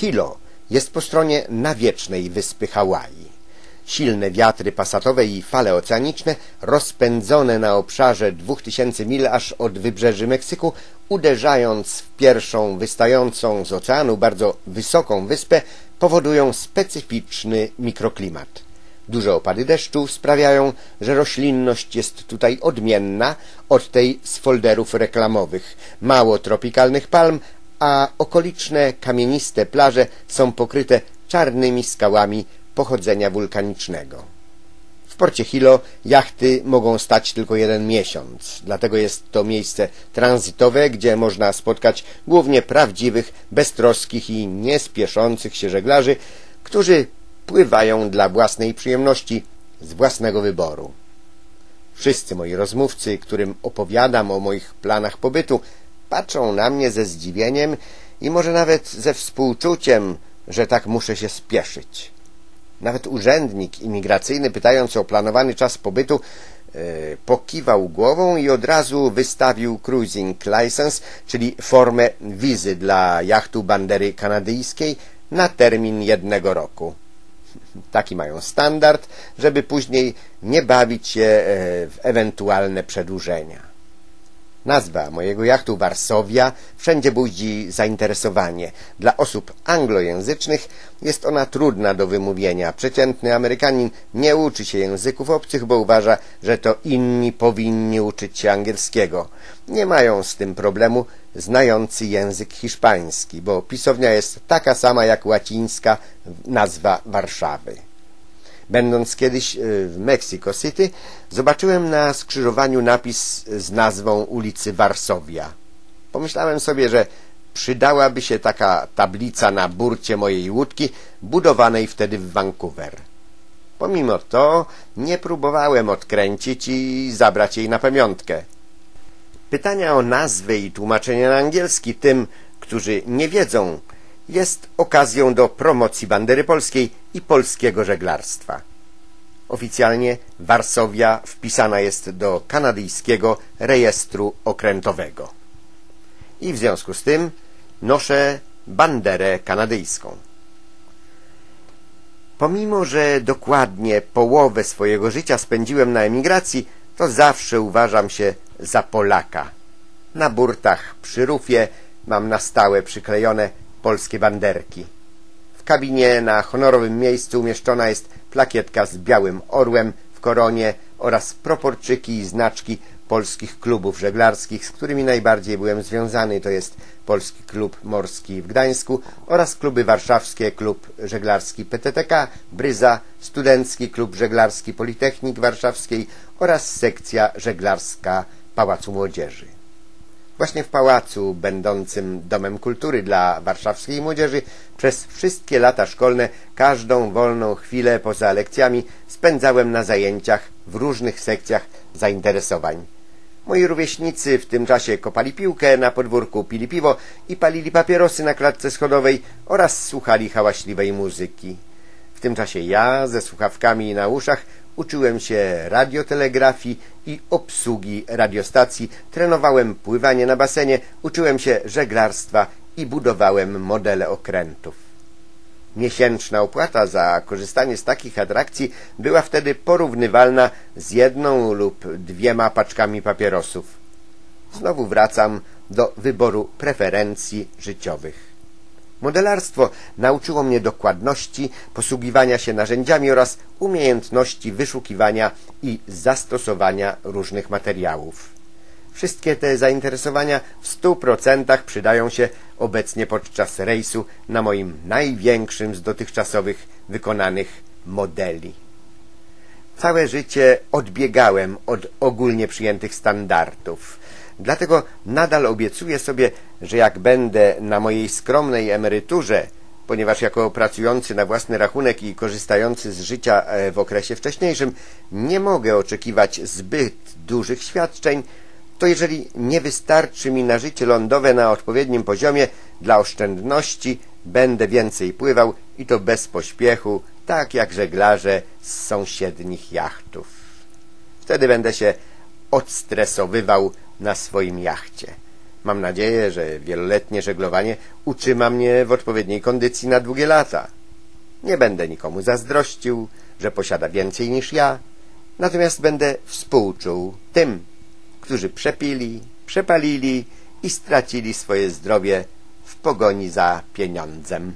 Hilo jest po stronie nawiecznej wyspy Hawaii. Silne wiatry pasatowe i fale oceaniczne, rozpędzone na obszarze 2000 mil aż od wybrzeży Meksyku, uderzając w pierwszą wystającą z oceanu bardzo wysoką wyspę, powodują specyficzny mikroklimat. Duże opady deszczu sprawiają, że roślinność jest tutaj odmienna od tej z folderów reklamowych. Mało tropikalnych palm, a okoliczne kamieniste plaże są pokryte czarnymi skałami pochodzenia wulkanicznego. W porcie Hilo jachty mogą stać tylko jeden miesiąc, dlatego jest to miejsce tranzytowe, gdzie można spotkać głównie prawdziwych, beztroskich i niespieszących się żeglarzy, którzy pływają dla własnej przyjemności z własnego wyboru. Wszyscy moi rozmówcy, którym opowiadam o moich planach pobytu, patrzą na mnie ze zdziwieniem i może nawet ze współczuciem, że tak muszę się spieszyć. Nawet urzędnik imigracyjny, pytając o planowany czas pobytu, yy, pokiwał głową i od razu wystawił cruising license, czyli formę wizy dla jachtu bandery kanadyjskiej na termin jednego roku. Taki mają standard, żeby później nie bawić się e, w ewentualne przedłużenia. Nazwa mojego jachtu Varsovia wszędzie budzi zainteresowanie. Dla osób anglojęzycznych jest ona trudna do wymówienia. Przeciętny Amerykanin nie uczy się języków obcych, bo uważa, że to inni powinni uczyć się angielskiego. Nie mają z tym problemu znający język hiszpański, bo pisownia jest taka sama jak łacińska nazwa Warszawy. Będąc kiedyś e, w Mexico City, zobaczyłem na skrzyżowaniu napis z nazwą ulicy Varsovia. Pomyślałem sobie, że przydałaby się taka tablica na burcie mojej łódki, budowanej wtedy w Vancouver. Pomimo to nie próbowałem odkręcić i zabrać jej na pamiątkę. Pytania o nazwy i tłumaczenie na angielski tym, którzy nie wiedzą, jest okazją do promocji bandery polskiej i polskiego żeglarstwa. Oficjalnie Warsowia wpisana jest do kanadyjskiego rejestru okrętowego. I w związku z tym noszę banderę kanadyjską. Pomimo, że dokładnie połowę swojego życia spędziłem na emigracji, to zawsze uważam się za Polaka. Na burtach przy rufie mam na stałe przyklejone polskie banderki. W kabinie na honorowym miejscu umieszczona jest plakietka z białym orłem w koronie oraz proporczyki i znaczki polskich klubów żeglarskich, z którymi najbardziej byłem związany. To jest Polski Klub Morski w Gdańsku oraz kluby warszawskie, Klub Żeglarski PTTK, Bryza, Studencki Klub Żeglarski Politechnik Warszawskiej oraz sekcja żeglarska Pałacu Młodzieży. Właśnie w pałacu, będącym domem kultury dla warszawskiej młodzieży, przez wszystkie lata szkolne każdą wolną chwilę poza lekcjami spędzałem na zajęciach w różnych sekcjach zainteresowań. Moi rówieśnicy w tym czasie kopali piłkę na podwórku, pili piwo i palili papierosy na klatce schodowej oraz słuchali hałaśliwej muzyki. W tym czasie ja, ze słuchawkami na uszach, uczyłem się radiotelegrafii i obsługi radiostacji, trenowałem pływanie na basenie, uczyłem się żeglarstwa i budowałem modele okrętów. Miesięczna opłata za korzystanie z takich atrakcji była wtedy porównywalna z jedną lub dwiema paczkami papierosów. Znowu wracam do wyboru preferencji życiowych. Modelarstwo nauczyło mnie dokładności, posługiwania się narzędziami oraz umiejętności wyszukiwania i zastosowania różnych materiałów. Wszystkie te zainteresowania w stu procentach przydają się obecnie podczas rejsu na moim największym z dotychczasowych wykonanych modeli. Całe życie odbiegałem od ogólnie przyjętych standardów. Dlatego nadal obiecuję sobie, że jak będę na mojej skromnej emeryturze, ponieważ jako pracujący na własny rachunek i korzystający z życia e, w okresie wcześniejszym nie mogę oczekiwać zbyt dużych świadczeń, to jeżeli nie wystarczy mi na życie lądowe na odpowiednim poziomie, dla oszczędności będę więcej pływał i to bez pośpiechu, tak jak żeglarze z sąsiednich jachtów. Wtedy będę się odstresowywał na swoim jachcie. Mam nadzieję, że wieloletnie żeglowanie utrzyma mnie w odpowiedniej kondycji na długie lata. Nie będę nikomu zazdrościł, że posiada więcej niż ja, natomiast będę współczuł tym, którzy przepili, przepalili i stracili swoje zdrowie w pogoni za pieniądzem.